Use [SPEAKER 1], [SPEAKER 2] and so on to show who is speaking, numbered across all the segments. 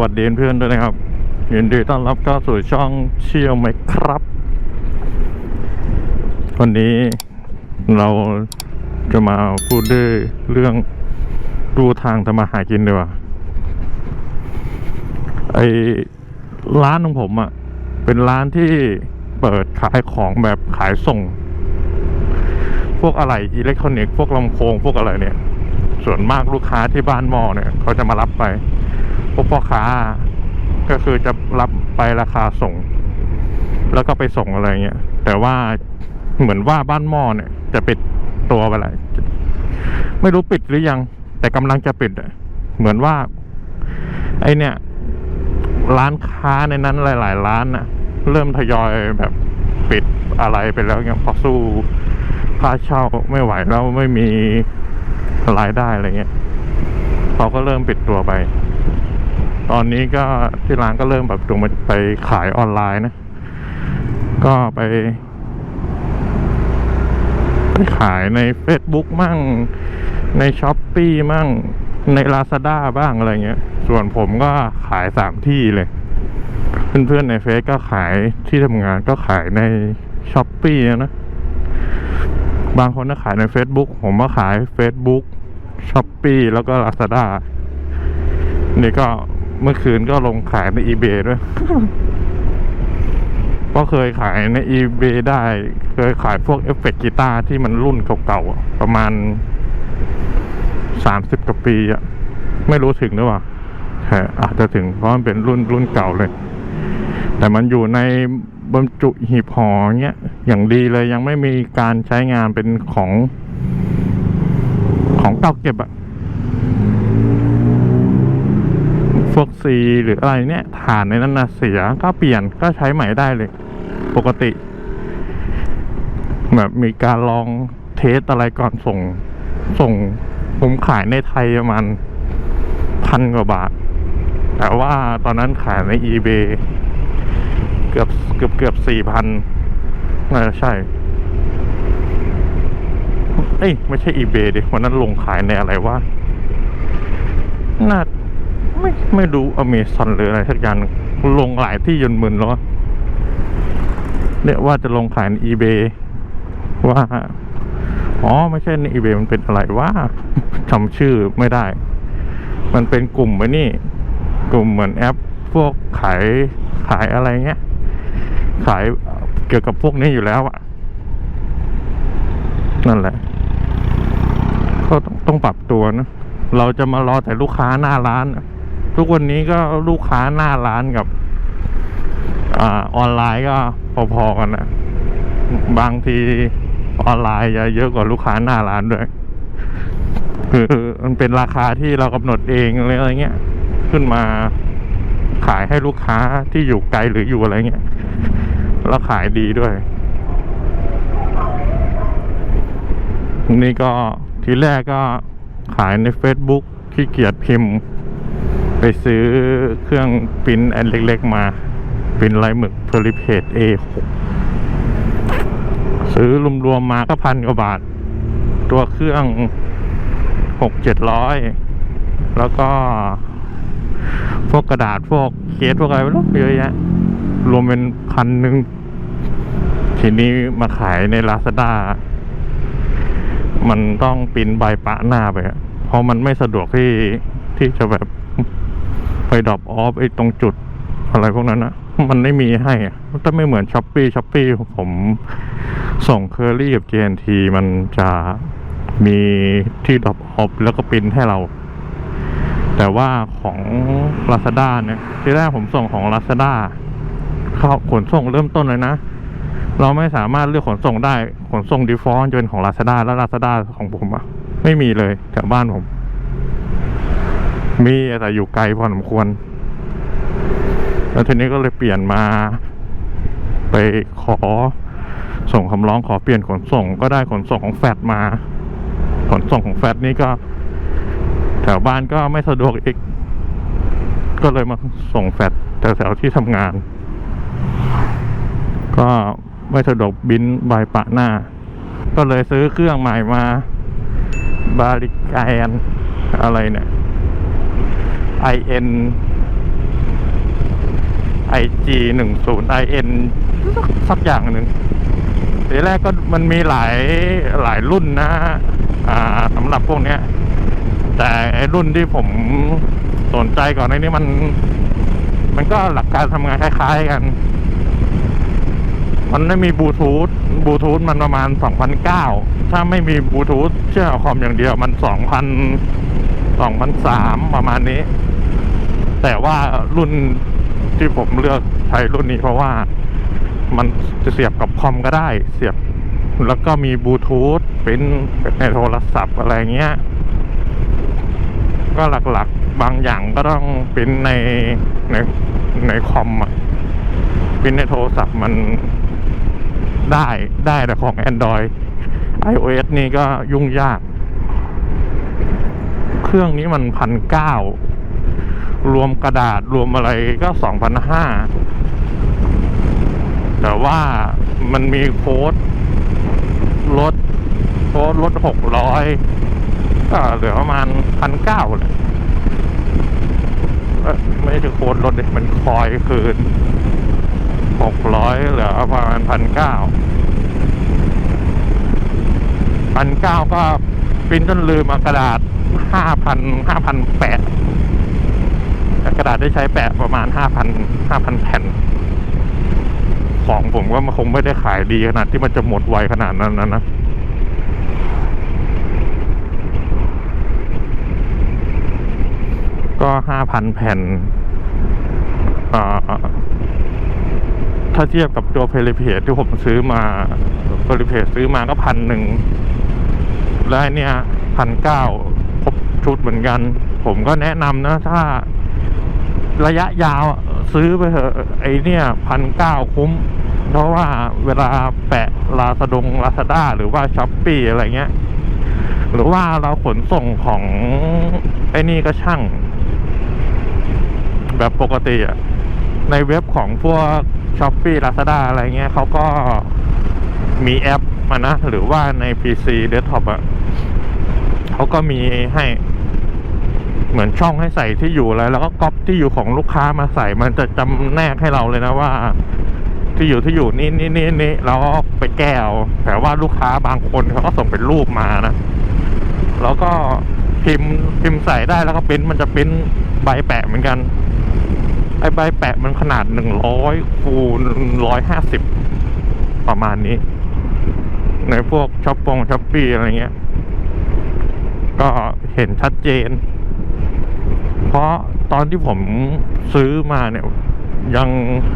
[SPEAKER 1] วัสดีเพื่อนด้วยนะครับยินดีต้อนรับเข้าสู่ช่องเชี่ยวไหมครับ วันนี้เราจะมาพูดด้วยเรื่องดูทางทำมาหากินดีกว่าไอร้านของผมอะ่ะ เป็นร้านที่เปิดขายของแบบขายส่ง พวกอะไรอิเล็กทรอนิกส์พวกลำโพงพวกอะไรเนี่ย ส่วนมากลูกค้าที่บ้านมอเนี่ย เขาจะมารับไป พวกพ่อค้า ก็คือจะรับไปราคาส่ง แล้วก็ไปส่งอะไรเงี้ยแต่ว่าเหมือนว่าบ้านหม้อเนี่ย จะปิดตัวไปแล้วไม่รู้ปิดหรือยัง แต่กำลังจะปิดเหมือนว่า ไอเนี่ย ร้านค้าในนั้นหลาย ๆ ร้านน่ะ เริ่มทยอยแบบปิดอะไรไปแล้วเงี้ยเพอสู้ค่าเช่าไม่ไหวแล้วไม่มีรายได้อะไรเงี้ยเขาก็เริ่มปิดตัวไป ตอนนี้ก็ที่ร้านก็เริ่มแบบตรงไปขายออนไลน์นะ ก็ไป ไปขายใน Facebook มั่ง ใน s h อ p e e มั่ง ใน Lazada บ้างอะไรเงี้ย ส่วนผมก็ขายสามที่เลย เพื่อนๆในเฟซก็ขายที่ทำงานก็ขายใน s h อ p e e นะ บางคนก็ขายใน Facebook ผมก็ขาย Facebook s h อ p e e แล้วก็ Lazada นี่ก็ เมื่อคืนก็ลงขายใน eBay ด้วยก็เคยขายใน eBay ได้ เคยขายพวกเอฟเฟกต์กีตาร์ที่มันรุ่นเก่าๆอะประมาณสามสิบกว่าปีอะไม่รู้ถึงหรือเปล่าแต่อาจจะถึงเพราะมันเป็นรุ่นรุ่นเก่าเลย แต่มันอยู่ในบรรจุหีบห่อเงี้ย อย่างดีเลยยังไม่มีการใช้งานเป็นของของเก่าเก็บอะ พวกซีหรืออะไรเนี่ยฐานในนั้นนะเสียก็เปลี่ยนก็ใช้ใหม่ได้เลย ปกติ แบบมีการลองเทสอะไรก่อนส่ง ส่งผมขายในไทยประมาณพันกว่าบาท แต่ว่าตอนนั้นขายใน eBay เกือบเกือบเกือบสี่พันน่าจะใช่ เอ้ย ไม่ใช่ eBay ดิวันนั้นลงขายในอะไรวะน่า ไม่รู้อเมซอนหรืออะไรสักอย่างลงหลายที่ยนมึนแล้วอเนี่ยว่าจะลงขายใน eBay ว่า อ๋อ ไม่ใช่ใน eBay มันเป็นอะไรว่าจำชื่อไม่ได้ มันเป็นกลุ่มไว้นี่ กลุ่มเหมือนแอป พวกขายขายอะไรเงี้ย ขายเกี่ยวกับพวกนี้อยู่แล้วอะนั่นแหละก็ต้องปรับตัวนะ เราจะมารอแต่ลูกค้าหน้าร้านอะ ทุกวันนี้ก็ลูกค้าหน้าร้านกับอออนไลน์ก็พอๆกันนะบางทีออนไลน์จะเยอะกว่าลูกค้าหน้าร้านด้วย คือมันเป็นราคาที่เรากำหนดเองอะไรเงี้ย ขึ้นมาขายให้ลูกค้าที่อยู่ไกลหรืออยู่อะไรเงี้ยแล้วขายดีด้วย นี่ก็ทีแรกก็ขายใน Facebook ขี้เกียจพิมพ์ ไปซื้อเครื่องปิ้นอันเล็กๆ มาปิ้นลายหมึกเพลิเพจ A6 ซื้อรวมๆมาก็พันกว่าบาท ตัวเครื่องหกเจ็ดร้อยแล้วก็ พวกกระดาษพวกเคสพวกอะไรไม่รู้เยอะแยะรวมเป็นพันหนึ่งทีนี้มาขายในลาซาด้ามันต้องปิ้นใบปะหน้าไปอะเพราะมันไม่สะดวกที่ที่จะแบบ ไปดรอปออฟไอ้ตรงจุดอะไรพวกนั้นนะมันไม่มีให้ถ้าไม่เหมือนช้อปปี้ช้อปปี้ผมส่งเคอรี่กับ GNT มันจะมีที่ดรอปออฟแล้วก็ปริ้นให้เรา แต่ว่าของ Lazada เนี่ย ที่แรกผมส่งของ Lazada เขาขนส่งเริ่มต้นเลยนะ เราไม่สามารถเลือกขนส่งได้ ขนส่ง default จะเป็นของ Lazada แล้ว Lazada ของผมอะไม่มีเลยแถวบ้านผม มีแต่อยู่ไกลพอสมควร แล้วทีนี้ก็เลยเปลี่ยนมา ไปขอส่งคำร้องขอเปลี่ยนขนส่ง ก็ได้ขนส่งของแฟดมา ขนส่งของแฟดนี่ก็ แถวบ้านก็ไม่สะดวกอีก ก็เลยมาส่งแฟดแถวๆที่ทำงาน ก็ไม่สะดวกบินใบปะหน้า ก็เลยซื้อเครื่องใหม่มาบาริแกนอะไรเนี่ย IN IG หนึ่งศูนย์ IN สักอย่างหนึ่งทีแรกก็มันมีหลายหลายรุ่นนะอ่าสำหรับพวกเนี้ย แต่ไอ้รุ่นที่ผมสนใจก่อนในนี้มัน มันก็หลักการทำงานคล้ายๆกัน มันไม่มีบลูทูธบลูทูธมันประมาณ2,009ถ้าไม่มีบลูทูธเชื่อคอมอย่างเดียวมัน2,000 2,003ประมาณนี้ แต่ว่ารุ่นที่ผมเลือกใช้รุ่นนี้เพราะว่ามันจะเสียบกับคอมก็ได้ เสียบแล้วก็มีบลูทูธเป็นในโทรศัพท์อะไรเงี้ย ก็หลักๆบางอย่างก็ต้องเป็นในในในคอมอะเป็นในโทรศัพท์มันได้ได้แต่ของ Android iOS นี่ก็ยุ่งยาก เครื่องนี้มันพันเก้า รวมกระดาษรวมอะไรก็สองพันห้าแต่ว่ามันมีโค้ดลดโค้ดลดหกร้อยก็เหลือประมาณพันเก้าเลยไม่ใช่โค้ดลดเลยมันคอยคืนหกร้อยเหลือประมาณพันเก้าพันเก้าก็ปริ้นจนลืมกระดาษห้าพันห้าพันแปด กระดาษได้ใช้แปะประมาณห้าพันห้าพันแผ่น ของผมก็มันคงไม่ได้ขายดีขนาดที่มันจะหมดไวขนาดนั้นนะนะก็ห้าพันแผ่นอ่าถ้าเทียบกับตัวเพลิเพจที่ผมซื้อมาเพลิเพจซื้อมาก็พันหนึ่งแล้วเนี่ยพันเก้าครบชุดเหมือนกัน ผมก็แนะนำนะ ถ้า ระยะยาวซื้อไปเถอะไอเนี่ยพันเก้าคุ้ม เพราะว่าเวลาแปะลาสดงลาซาด้าหรือว่าช้อปปี้อะไรเงี้ย หรือว่าเราขนส่งของไอ้นี่ก็ช่าง แบบปกติอะในเว็บของพวกช้อปปี้ลาซาด้าอะไรเงี้ยเขาก็มีแอปมานะ หรือว่าใน PC เดสก์ท็อปอะเขาก็มีให้ เหมือนช่องให้ใส่ที่อยู่อะไรแล้วก็ก๊อปที่อยู่ของลูกค้ามาใส่มันจะจำแนกให้เราเลยนะว่า ที่อยู่ที่อยู่นี่นี่นี่นี่เราก็ไปแก้วแต่ว่าลูกค้าบางคนเขาก็ส่งเป็นรูปมานะแล้วก็พิมพ์พิมพ์ใส่ได้แล้วก็ปิ้นมันจะปิ้นใบแปะเหมือนกันไอ้ใบแปะมันขนาดหนึ่งร้อยคูณร้อยห้าสิบประมาณนี้ ในพวกช้อปปงช้อปปี้อะไรเงี้ย ก็เห็นชัดเจน เพราะตอนที่ผมซื้อมาเนี่ย ยัง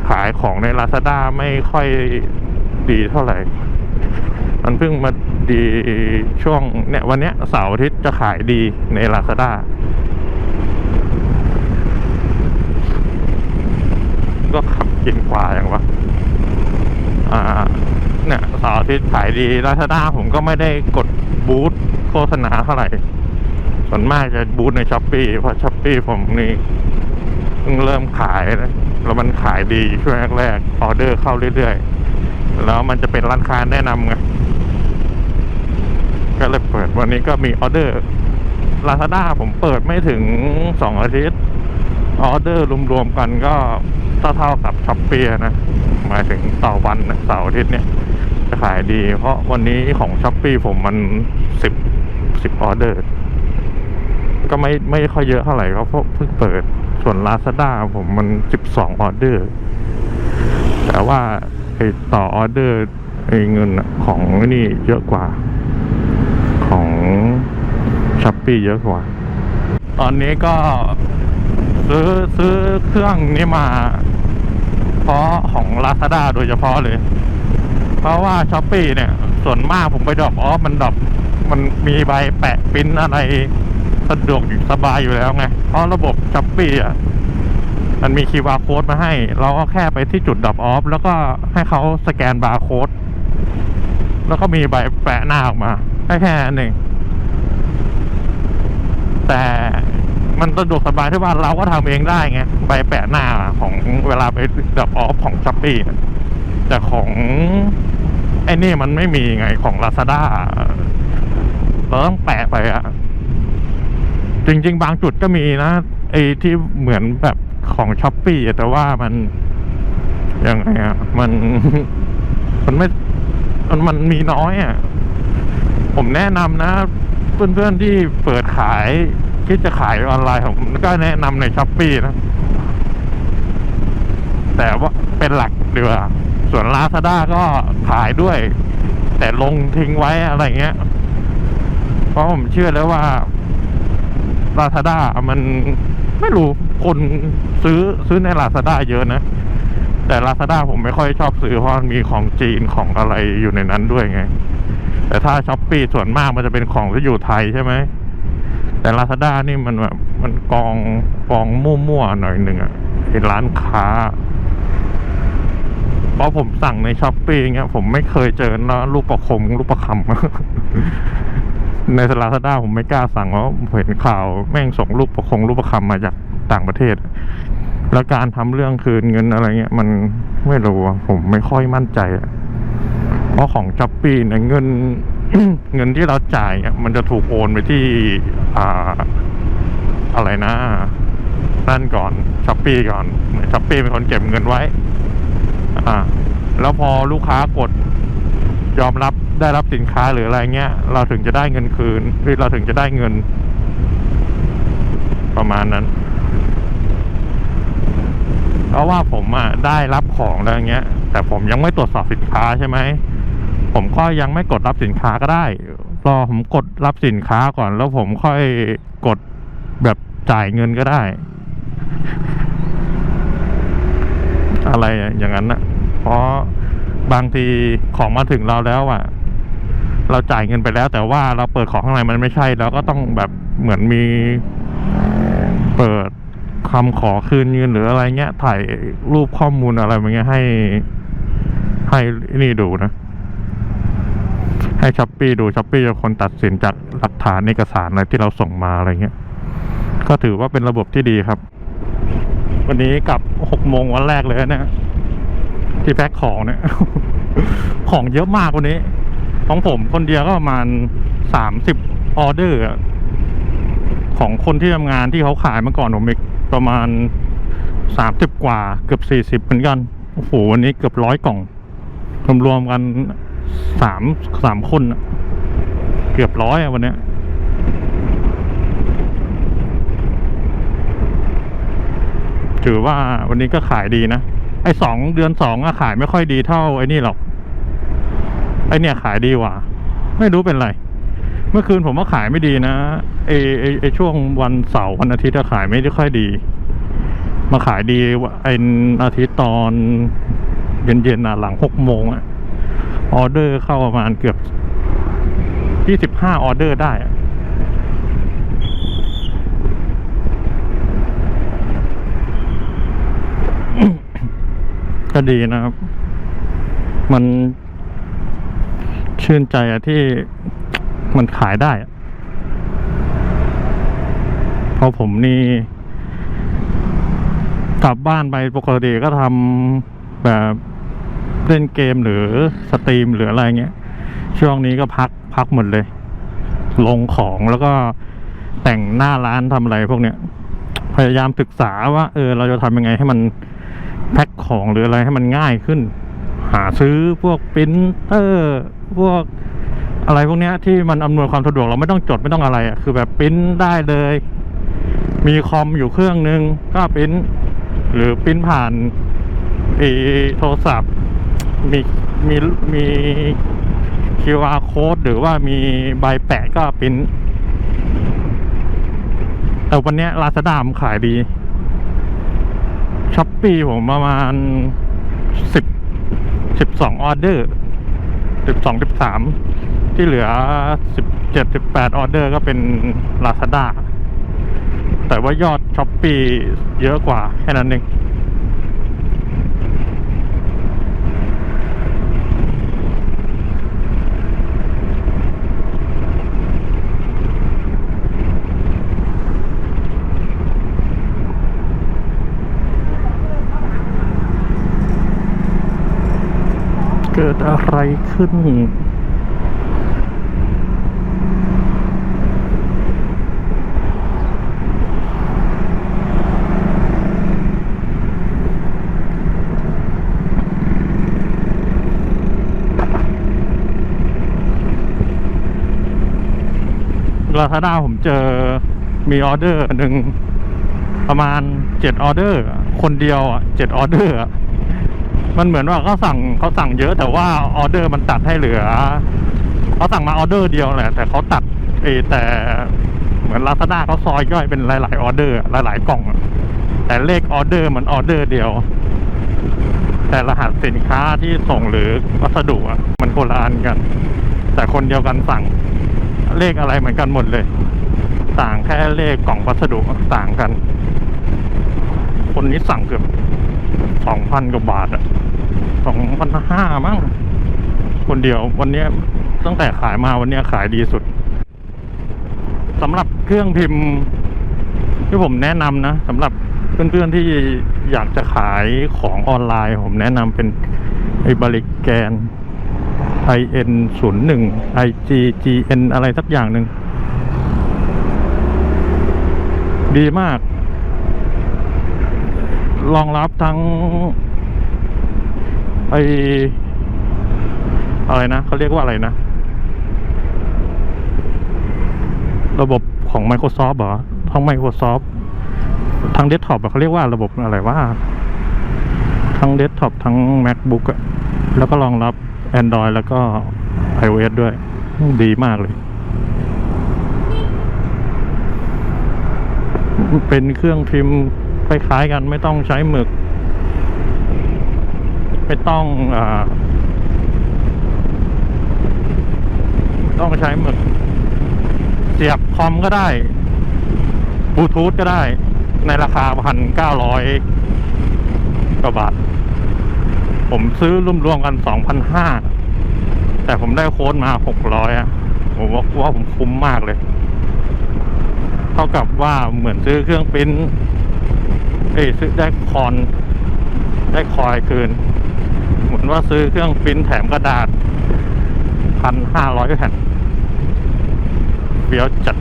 [SPEAKER 1] ขายของใน Lazada ไม่ค่อยดีเท่าไหร่ มันเพิ่งมาดีช่วงเนี่ยวันเนี้ยเสาร์อาทิตย์จะขายดีใน Lazada ก็ขับกินกว่าอย่างวะอ่าเนี่ยเสาร์อาทิตย์ขายดี Lazada ผมก็ไม่ได้กดบูธโฆษณาเท่าไหร่ ส่วนมากจะบูธในช้อปปีเพราะช้อปปีผมนี่เพิ่งเริ่มขายนะแล้วมันขายดีช่วงแรกๆออเดอร์เข้าเรื่อยๆ แล้วมันจะเป็นร้านค้าแนะนำไงก็เลยเปิดวันนี้ก็มีออเดอร์ลาซาด้าผมเปิดไม่ถึงสองอาทิตย์ ออเดอร์รวมๆกันก็เท่าๆกับช้อปปี้นะหมายถึงต่อวันนะเสาร์อาทิตย์เนี่ยจะขายดี เพราะวันนี้ของช้อปปี้ผมมันสิบสิบออเดอร์ ก็ไม่ไม่ค่อยเยอะเท่าไหร่ก็เพราะเพิ่งเปิดส่วน Lazada ผมมันสิบสองออเดอร์ แต่ว่าไอต่อออเดอร์ไอเงินของนี่เยอะกว่า ของช้อปปี้เยอะกว่า ตอนนี้ก็ซื้อซื้อเครื่องนี้มา เพราะของ Lazada โดยเฉพาะเลย เพราะว่าช้อปปี้เนี่ย ส่วนมากผมไปดรอปออฟมันดรอปมันมีใบแปะปิ้นอะไร สะดวกสบายอยู่แล้วไง เพราะระบบช้อปปี้อะ มันมี QR code มาให้ เราก็แค่ไปที่จุดดรอปออฟ แล้วก็ให้เขาสแกนบาร์โค้ด แล้วก็มีใบแปะหน้าออกมาแค่แค่นั้นเองแต่มันสะดวกสบายที่ว่าเราก็ทำเองได้ไงใบแปะหน้าของเวลาไปดรอปออฟของช้อปปี้แต่ของไอ้นี่มันไม่มีไงของ Lazada เราต้องแปะไปอะ จริง ๆ บางจุดก็มีนะไอ้ที่เหมือนแบบของช้อปปี้แต่ว่ามันยังไงอะมันมันไม่มันมันมีน้อยอะผมแนะนำนะ เพื่อนๆที่เปิดขายคิดจะขายออนไลน์ผมก็แนะนำในช้อปปีนะ แต่ว่าเป็นหลักดีกว่าส่วนลาซาด้าก็ขายด้วย แต่ลงทิ้งไว้อะไรเงี้ย เพราะผมเชื่อแล้วว่า ลาซาด้ามันไม่รู้คนซื้อซื้อในลาซาด้าเยอะนะ แต่ลาซาด้าผมไม่ค่อยชอบซื้อเพราะมันมีของจีนของอะไรอยู่ในนั้นด้วยไง แต่ถ้าช้อปปี้ส่วนมากมันจะเป็นของที่อยู่ไทยใช่ไหมแต่ลาซาด้านี่มันแบบมันกองกองมั่วๆหน่อยหนึ่งอะไอ้ร้านค้าเพราะผมสั่งในช้อปปี้เงี้ยผมไม่เคยเจอนะลูกประคมลูกประคำ ในลาซาด้าผมไม่กล้าสั่งเพราะเห็นข่าวแม่งส่งลูกประคงลูกประคำมาจากต่างประเทศ แล้วการทำเรื่องคืนเงินอะไรเงี้ย มันไม่รู้ผมไม่ค่อยมั่นใจอะเพราะของช้อปปี้เนี่ยเงิน เงินที่เราจ่ายเนี่ยมันจะถูกโอนไปที่อ่าอะไรนะนั่นก่อนช้อปปี้ก่อนช้อปปี้เป็นคนเก็บเงินไว้ อ่า แล้วพอลูกค้ากดยอมรับ ได้รับสินค้าหรืออะไรเงี้ย เราถึงจะได้เงินคืน หรือเราถึงจะได้เงิน ประมาณนั้นเพราะว่าผมอะได้รับของแล้วเงี้ย แต่ผมยังไม่ตรวจสอบสินค้าใช่ไหมผมก็ยังไม่กดรับสินค้าก็ได้รอผมกดรับสินค้าก่อน แล้วผมค่อยกดแบบจ่ายเงินก็ได้ อะไรอย่างนั้นนะเพราะบางทีของมาถึงเราแล้วอะ เราจ่ายเงินไปแล้ว แต่ว่าเราเปิดของข้างในมันไม่ใช่แล้วก็ต้องแบบเหมือนมีเปิดคำขอคืนเงินหรืออะไรเงี้ย ถ่ายรูปข้อมูลอะไรอย่าเงี้ยให้ ให้นี่ดูนะ ให้ช้อปปี้ดูช้อปปี้จะคนตัดสินจากหลักฐานเอกสารอะไรที่เราส่งมาอะไรเงี้ย ก็ถือว่าเป็นระบบที่ดีครับ วันนี้กลับหกโมงวันแรกเลยนะที่แพ็คของเนี่ย ของเยอะมากวันนี้ ของผมคนเดียวก็ประมาณสามสิบออเดอร์ของคนที่ทำงานที่เขาขายมาก่อนผมอีกประมาณสามสิบกว่าเกือบสี่สิบเหมือนกันโอ้โหวันนี้เกือบร้อยกล่องรวมๆกันสามสามคนเกือบร้อยอะวันเนี้ยถือว่าวันนี้ก็ขายดีนะ ไอ้สองเดือนสองอะขายไม่ค่อยดีเท่าไอ้นี่หรอก ไอเนี่ยขายดีกว่า ไม่รู้เป็นไร เมื่อคืนผมว่าขายไม่ดีนะไอไอไอช่วงวันเสาร์วันอาทิตย์ขายไม่ได้ค่อยดี มาขายดีไออาทิตย์ตอนเย็นๆนะหลังหกโมงอะออเดอร์เข้าประมาณเกือบยี่สิบห้าออเดอร์ได้อะก็ดีนะครับ มัน ชื่นใจอะที่มันขายได้เพราะผมนี่ กลับบ้านไปปกติก็ทำแบบเล่นเกมหรือสตรีมหรืออะไรเงี้ย ช่วงนี้ก็พักพักหมดเลย ลงของแล้วก็แต่งหน้าร้านทำอะไรพวกเนี้ย พยายามศึกษาว่า เออ เราจะทำยังไงให้มันแพ็คของหรืออะไรให้มันง่ายขึ้น หาซื้อพวกปรินเตอร์ พวกอะไรพวกนี้ที่มันอำนวยความสะดวกเราไม่ต้องจดไม่ต้องอะไรอะคือแบบปริ้นได้เลย มีคอมอยู่เครื่องนึงก็ปริ้น หรือปริ้นผ่านอ้โทรศัพท์ มีมีมี QR code หรือว่ามีใบแปะก็ปริ้น แต่วันนี้ลาซาด้ามขายดีช้อปปี้ผมประมาณสิบสิบสองออเดอร์ สิบสองสิบสามที่เหลือสิบเจ็ดสิบแปดออเดอร์ก็เป็นลาซาด้าแต่ว่ายอดช้อปปี้เยอะกว่าแค่นั้นเอง ลขึ้น ลาซาด้าผมเจอมีออเดอร์หนึ่งประมาณเจ็ดออเดอร์ คนเดียวอะเจ็ดออเดอร์อะ มันเหมือนว่าเขาสั่งเขาสั่งเยอะแต่ว่าออเดอร์มันตัดให้เหลือเขาสั่งมาออเดอร์เดียวแหละ แต่เขาตัดเอแต่เหมือนลาซาด้าเขาซอยย่อยเป็นหลาย ๆ ออเดอร์ หลาย ๆ กล่อง แต่เลขออเดอร์มันออเดอร์เดียว แต่รหัสสินค้าที่ส่งหรือวัสดุมันคนละอันกัน แต่คนเดียวกันสั่งเลขอะไรเหมือนกันหมดเลย ต่างแค่เลขกล่องพัสดุต่างกัน คนนี้สั่งเกือบสองพันกว่าบาทอะ สองพันห้ามั้งคนเดียววันนี้ตั้งแต่ขายมาวันนี้ขายดีสุดสำหรับเครื่องพิมพ์ ที่ผมแนะนำนะสำหรับเพื่อนๆที่อยากจะขายของออนไลน์ ผมแนะนำเป็นไอบริแกน IN 0 1 IG GN อะไรสักอย่างหนึ่งดีมาก รองรับทั้ง ไออะไรนะเขาเรียกว่าอะไรนะ ระบบของ Microsoft เหรอทั้ง Microsoft ทั้งเดสก์ท็อปเขาเรียกว่าระบบอะไรว่า ทั้งเดสก์ท็อปทั้ง MacBook อะแล้วก็รองรับ Android แล้วก็ iOS ด้วย ดีมากเลย เป็นเครื่องพิมพ์คล้ายๆกันไม่ต้องใช้หมึก ไม่ต้องอต้องใช้หมึก เสียบคอมก็ได้บลูทูธก็ได้ ในราคาพันเก้าร้อยกว่าบาท ผมซื้อรวมกันสองพันห้าแต่ผมได้โค้ดมาหกร้อยอะผมว่าว่าผมคุ้มมากเลย เท่ากับว่าเหมือนซื้อเครื่องปิ้นเอ้ซื้อได้คอน ได้คอยคืน เหมือนว่าซื้อเครื่องปริ้นแถมกระดาษพันห้าร้อยแผ่นเบี้ยวจัด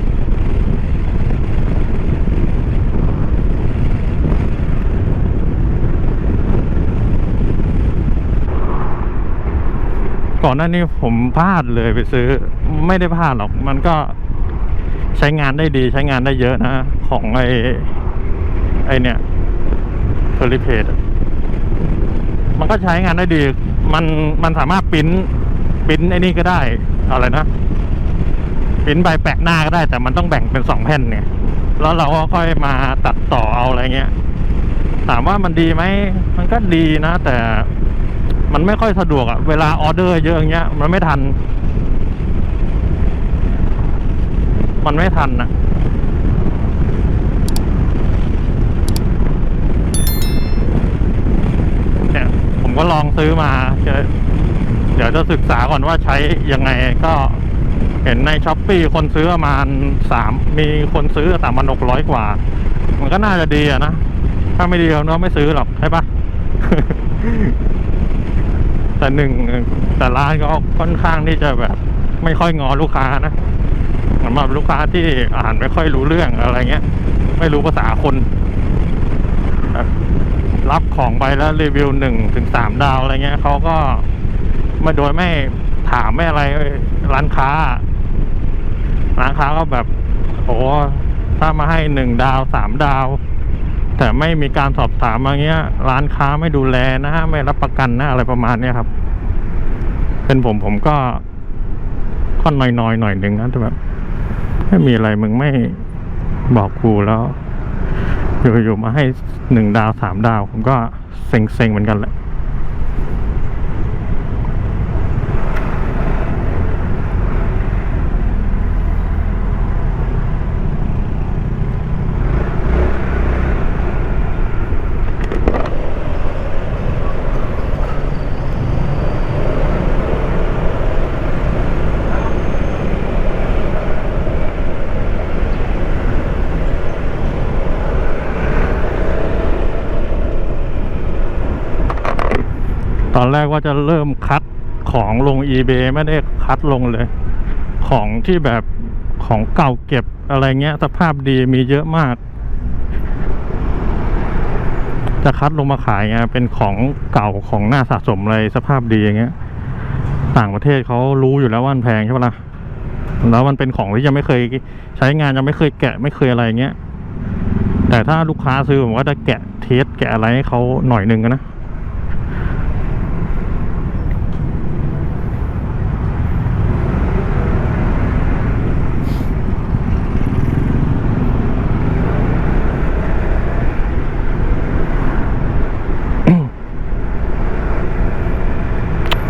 [SPEAKER 1] ก่อนหน้านี้ผมพลาดเลยไปซื้อ ไม่ได้พลาดหรอก มันก็ใช้งานได้ดีใช้งานได้เยอะนะ ของไอไอเนี่ยเพลิเพจ มันก็ใช้งานได้ดี มันมันสามารถปริ้นปริ้นไอ้นี่ก็ได้อะไรนะปริ้นใบแปะหน้าก็ได้ แต่มันต้องแบ่งเป็นสองแผ่นเนี่ย แล้วเราก็ค่อยมาตัดต่อเอาอะไรเงี้ย ถามว่ามันดีไหมมันก็ดีนะ แต่มันไม่ค่อยสะดวกอะเวลาออเดอร์เยอะอย่างเงี้ย มันไม่ทัน มันไม่ทันนะเนี่ยผม ก็ลองซื้อมา เดี๋ยวจะศึกษาก่อนว่าใช้ยังไงก็เห็นในช้อปปี้คนซื้อประมาณสามมีคนซื้อสามพันหกร้อยกว่า มันก็น่าจะดีอะนะ ถ้าไม่ดีเราไม่ซื้อหรอกใช่ปะแต่หนึ่งแต่ร้านก็ค่อนข้างที่จะแบบ ไม่ค่อยงอลูกค้านะสำหรับลูกค้าที่อ่านไม่ค่อยรู้เรื่องอะไรเงี้ย ไม่รู้ภาษาคน รับของไปแล้วรีวิวหนึ่งถึงสามดาวอะไรเงี้ยเขาก็ไม่โดยไม่ถามไม่อะไรร้านค้า ร้านค้าก็แบบโอ้ถ้ามาให้หนึ่งดาวสามดาว แต่ไม่มีการสอบถามอะไรเงี้ย ร้านค้าไม่ดูแลนะฮะไม่รับประกันนะอะไรประมาณเนี้ยครับ เป็นผมผมก็ค่อนน้อยๆหน่อยหนึ่งนะแต่แบบไม่มีอะไรมึงไม่บอกกูแล้ว อยู่ๆมาให้หนึ่งดาวสามดาว ผมก็เซ็งๆเหมือนกันแหละ แรกว่าจะเริ่มคัดของลง eBay ไม่ได้คัดลงเลย ของที่แบบของเก่าเก็บอะไรเงี้ย สภาพดีมีเยอะมาก จะคัดลงมาขายไงเป็นของเก่าของหน้าสะสมอะไรสภาพดีอย่างเงี้ย ต่างประเทศเขารู้อยู่แล้วว่ามันแพงใช่ปะล่ะแล้วมันเป็นของที่ยังไม่เคยใช้งานยังไม่เคยแกะไม่เคยอะไรเงี้ยแต่ถ้าลูกค้าซื้อผมก็จะแกะเทสแกะอะไรให้เขาหน่อยหนึ่งนะ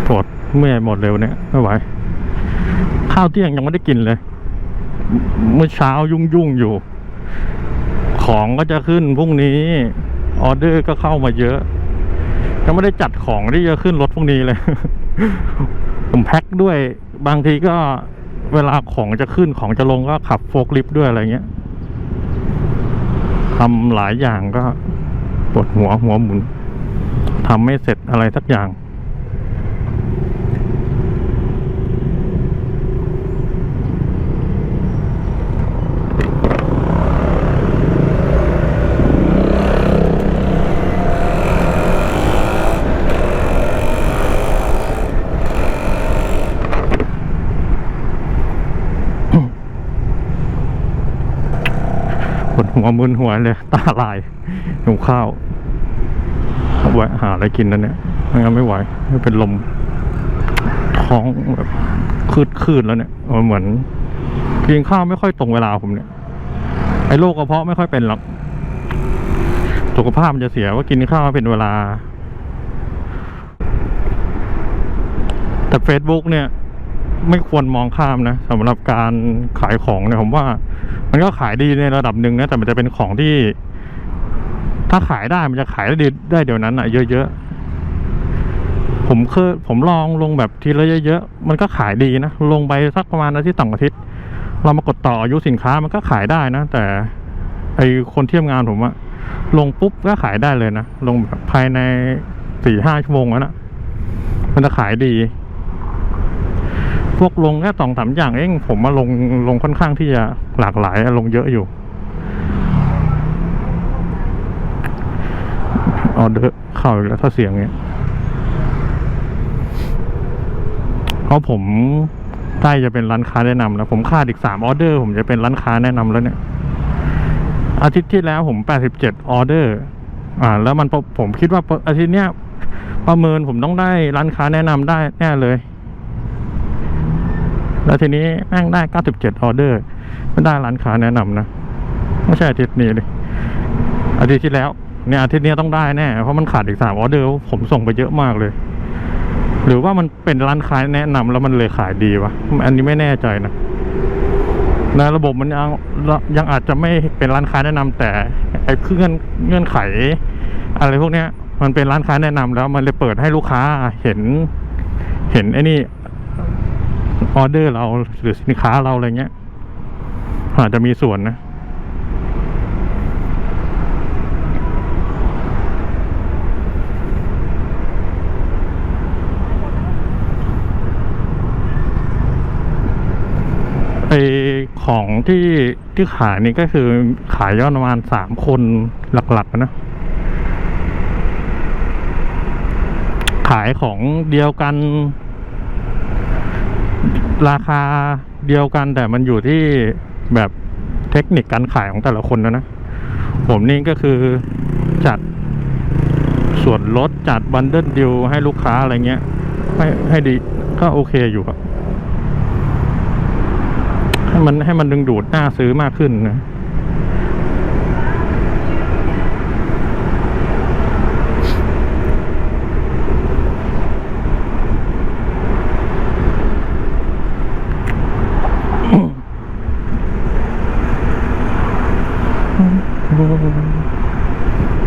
[SPEAKER 1] ปวด เมื่อยหมดเร็วเนี่ยไม่ไหว ข้าวเที่ยงยังไม่ได้กินเลย เมื่อเช้ายุ่งยุ่งอยู่ ของก็จะขึ้นพรุ่งนี้ ออเดอร์ก็เข้ามาเยอะยังไม่ได้จัดของที่จะขึ้นรถพรุ่งนี้เลย ผมแพ็คด้วย บางทีก็เวลาของจะขึ้นของจะลงก็ขับโฟกลิฟต์ด้วยอะไรเงี้ยทำหลายอย่างก็ปวดหัวหัวหมุนทำไม่เสร็จอะไรสักอย่าง วดหัวมึนหัวเลย ตาลายหิวข้าวเอาไว้หาอะไรกินนั่นเนี่ยไม่งั้นไม่ไหวไม่เป็นลม ท้องแบบคืดคืดแล้วเนี่ยเออเหมือนกินข้าวไม่ค่อยตรงเวลาผมเนี่ยไอ้โรคกระเพาะไม่ค่อยเป็นหรอกสุขภาพมันจะเสียว่ากินข้าวไม่เป็นเวลา แต่ Facebook เนี่ย ไม่ควรมองข้ามนะสำหรับการขายของเนี่ยผมว่า มันก็ขายดีในระดับหนึ่งนะแต่มันจะเป็นของที่ ถ้าขายได้มันจะขายได้ดีได้เดี๋ยวนั้นอะเยอะๆผมเคยผมลองลงแบบทีละเยอะๆมันก็ขายดีนะลงไปสักประมาณอาทิตย์ต่องอาทิตย์ เรามากดต่ออายุสินค้ามันก็ขายได้นะ แต่ไอคนเทียมงานผมอะลงปุ๊บก็ขายได้เลยนะลงแบบภายในสี่ห้าชั่วโมงแล้วนะมันจะขายดี พวกลงแค่สองสามอย่างเองผมมาลงลงค่อนข้างที่จะหลากหลายลงเยอะอยู่ออเดอร์เข้าแล้วถ้าเสียงเนี้ยเพราะผมใกล้จะเป็นร้านค้าแนะนำแล้วผมขาดอีกสามออเดอร์ ผมจะเป็นร้านค้าแนะนำแล้วเนี่ย อาทิตย์ที่แล้วผมแปดสิบเจ็ดออเดอร์ อ่า แล้วมันผมคิดว่าอาทิตย์เนี้ยประเมินผมต้องได้ร้านค้าแนะนำได้แน่เลย แล้วทีนี้แม่งได้ 97 ออเดอร์ ไม่ได้ร้านค้าแนะนำนะ ไม่ใช่อาทิตย์นี้เลยอาทิตย์ที่แล้วเนี่ยอาทิตย์นี้ต้องได้แน่ เพราะมันขาดอีกสามออเดอร์ ผมส่งไปเยอะมากเลย หรือว่ามันเป็นร้านค้าแนะนำแล้วมันเลยขายดีวะ อันนี้ไม่แน่ใจนะในะระบบมันยังยังอาจจะไม่เป็นร้านค้าแนะนำแต่ไอ้เงื่อนเงื่อนไข อะไรพวกเนี้ย มันเป็นร้านค้าแนะนำแล้วมันเลยเปิดให้ลูกค้าเห็น เห็นไอ้นี่ ออเดอร์เราหรือสินค้าเราอะไรเงี้ยอาจจะมีส่วนนะไอของที่ที่ขายนี่ก็คือขายยอดประมาณสามคนหลักๆนะ ขายของเดียวกัน ราคาเดียวกันแต่มันอยู่ที่แบบเทคนิคการขายของแต่ละคนนะนะ ผมนี่ก็คือจัดส่วนลดจัดบันเดิลดิวให้ลูกค้าอะไรเงี้ย ให้ให้ดีก็โอเคอยู่ครับให้มันให้มันดึงดูดหน้าซื้อมากขึ้นนะ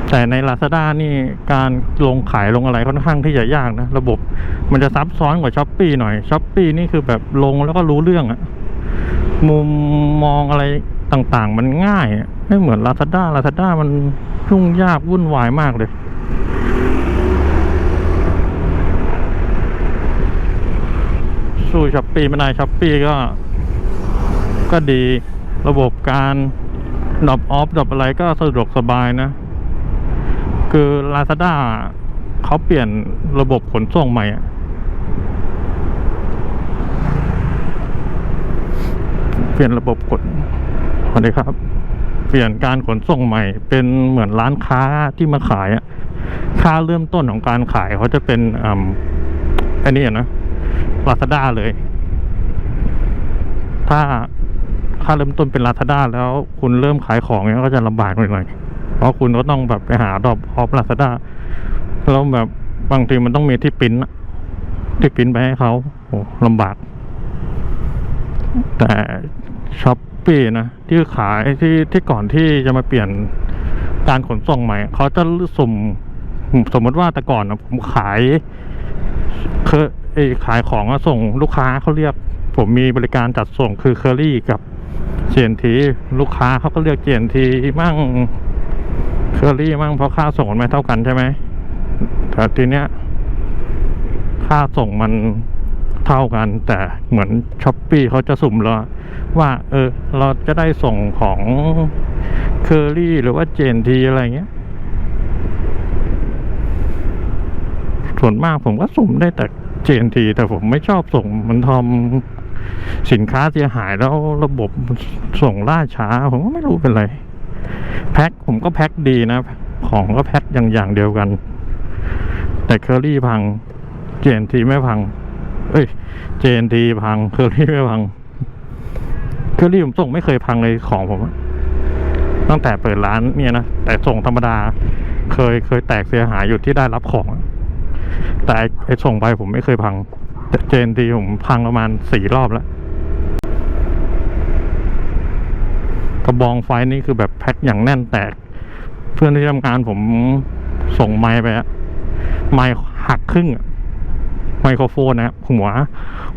[SPEAKER 1] แต่ ใน Lazada นี่การลงขายลงอะไรค่อนข้างที่จะยากนะ ระบบมันจะซับซ้อนกว่าช้อปปีหน่อยช้อปปีนี่คือแบบลงแล้วก็รู้เรื่องอะมุมมองอะไรต่างๆ มันง่าย ไม่เหมือน Lazada Lazada มันยุ่งยากวุ่นวายมากเลยสู้ช้อปปีไม่ได้ช้อปปีก็ ก็ดีระบบการดรอปออฟดรอปอะไรก็สะดวกสบายนะ คือ Lazada เขาเปลี่ยนระบบขนส่งใหม่เปลี่ยนระบบกดสวัสดีครับ เปลี่ยนการขนส่งใหม่ เป็นเหมือนร้านค้าที่มาขายอะค่าเริ่มต้นของการขายเขาจะเป็นอันนี้นะลาซาด้าเลย ถ้าค่าเริ่มต้นเป็นลาซาด้าแล้วคุณเริ่มขายของเนี้ยก็จะลำบากหน่อยๆ เพราะคุณก็ต้องแบบไปหาดรอปออฟลาซาด้าแล้วแบบบางทีมันต้องมีที่ปริ้นที่ปริ้นไปให้เขาโอ้ลำบาก แต่ช้อปปี้นะ ที่ขายที่ที่ก่อนที่จะมาเปลี่ยนการขนส่งใหม่ เขาจะสุ่มสมมติว่าแต่ก่อนนะผมขายเคเอขายของส่งลูกค้าเขาเรียก ผมมีบริการจัดส่งคือเคอรี่กับเจนทีลูกค้าเขาก็เรียกเจนทีมั่ง เคอรี่มั่งเพราะค่าส่งมันไม่เท่ากันใช่ไหมแต่ทีเนี้ย ค่าส่งมันเท่ากัน แต่เหมือนช้อปปี้เขาจะสุ่มเราว่า เออ เราจะได้ส่งของเคอรี่หรือว่าเจนทีอะไรเงี้ย ส่วนมากผมก็สุ่มได้แต่เจนทีแต่ผมไม่ชอบส่งมันทำสินค้าเสียหายแล้วระบบส่งล่าช้า ผมก็ไม่รู้เป็นไร แพ็คผมก็แพ็คดีนะ ของก็แพ็คอย่างอย่างเดียวกัน แต่เคอรี่พัง เจนทีไม่พัง เอ้ย เจนทีพัง เคอรี่ไม่พัง เคอรี่ผมส่งไม่เคยพังเลยของผม ตั้งแต่เปิดร้านเนี่ยนะ แต่ส่งธรรมดา เคยเคยแตกเสียหายอยู่ที่ได้รับของ แต่ไอส่งไปผมไม่เคยพัง เจนทีผมพังประมาณสี่รอบแล้ว กระบองไฟนี่คือแบบแพ็คอย่างแน่นแตก เพื่อนที่ทำงานผมส่งไม้ไปอะไม้หักครึ่งอะไมโครโฟนนะหัว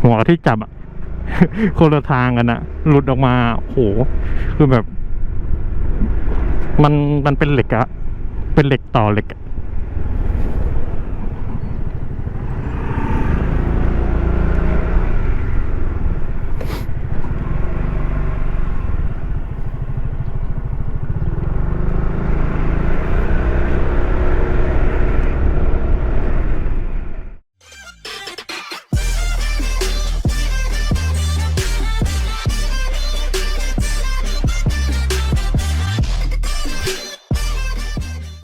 [SPEAKER 1] หัวที่จับอะคนละทางกันอะหลุดออกมาโอ้โหคือแบบ มันมันเป็นเหล็กอะเป็นเหล็กต่อเหล็กอะ